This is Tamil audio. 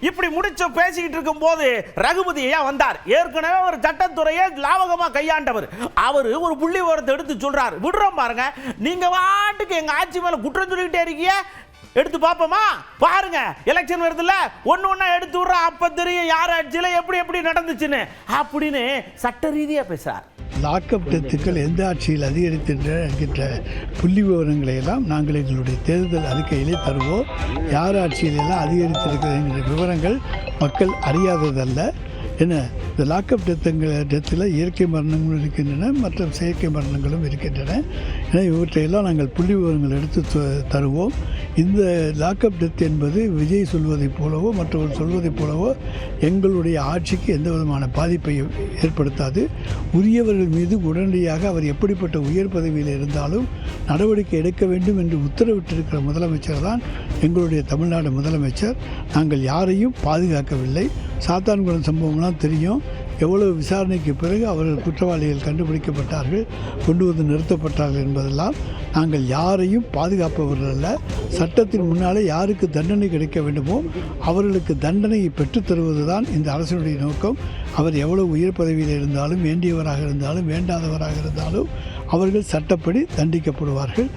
இப்படி முடிச்சு பேசிக்கிட்டு இருக்கும் போது ரகுபதி ஐயா வந்தார். ஏற்கனவே ஒரு சட்டத்துறையை லாவகமா கையாண்டவர். அவர் ஒரு புள்ளி விவரத்தை எடுத்து சொல்றார். விடுறோம் பாருங்க. நீங்க வாட்டுக்கு எங்க ஆட்சி மேல குற்றம் சொல்லிக்கிட்டே இருக்கீங்க? எடுத்து பார்ப்போமா பாருங்க. எலெக்ஷன் வருதுல்ல. ஒன்று ஒன்றா எடுத்து விடுற. அப்ப தெரியும் யார் ஆட்சியில எப்படி எப்படி நடந்துச்சுன்னு. அப்படின்னு சட்ட ரீதியா பேசுறார். லாக்அப் டெத்துக்கள் எந்த ஆட்சியில் அதிகரித்தின்ற என்கின்ற புள்ளி விவரங்களை எல்லாம் நாங்கள் எங்களுடைய தேர்தல் அறிக்கையிலே தருவோம். யார் ஆட்சியிலெல்லாம் அதிகரித்திருக்கிறது என்கிற விவரங்கள் மக்கள் அறியாததல்ல. என்ன இந்த லாக்அப் டெத்துங்கிற டெத்தில் இயற்கை மரணங்களும் இருக்கின்றன மற்றும் செயற்கை மரணங்களும் இருக்கின்றன. ஏன்னா இவற்றையெல்லாம் நாங்கள் புள்ளி விவரங்கள் எடுத்து த- தருவோம். இந்த லாக்அப் டெத் என்பது விஜய் சொல்வதைப் போலவோ மற்றவர்கள் சொல்வதைப் போலவோ எங்களுடைய ஆட்சிக்கு எந்த விதமான பாதிப்பை ஏற்படுத்தாது. உரியவர்கள் மீது உடனடியாக அவர் எப்படிப்பட்ட உயர் பதவியில் இருந்தாலும் நடவடிக்கை எடுக்க வேண்டும் என்று உத்தரவிட்டிருக்கிற முதலமைச்சர் தான் எங்களுடைய தமிழ்நாடு முதலமைச்சர். நாங்கள் யாரையும் பாதுகாக்கவில்லை. சாத்தான்குளம் சம்பவம்லாம் தெரியும். எவ்வளவு விசாரணைக்கு பிறகு அவர்கள் குற்றவாளிகள் கண்டுபிடிக்கப்பட்டார்கள் கொண்டு வந்து நிறுத்தப்பட்டார்கள் என்பதெல்லாம் நாங்கள் யாரையும் பாதுகாப்பவர்கள் அல்ல. சட்டத்தின் முன்னாலே யாருக்கு தண்டனை கிடைக்க வேண்டுமோ அவர்களுக்கு தண்டனையை பெற்றுத்தருவது தான் இந்த அரசினுடைய நோக்கம். அவர் எவ்வளவு உயர் பதவியில் இருந்தாலும் வேண்டியவராக இருந்தாலும் வேண்டாதவராக இருந்தாலும் அவர்கள் சட்டப்படி தண்டிக்கப்படுவார்கள்.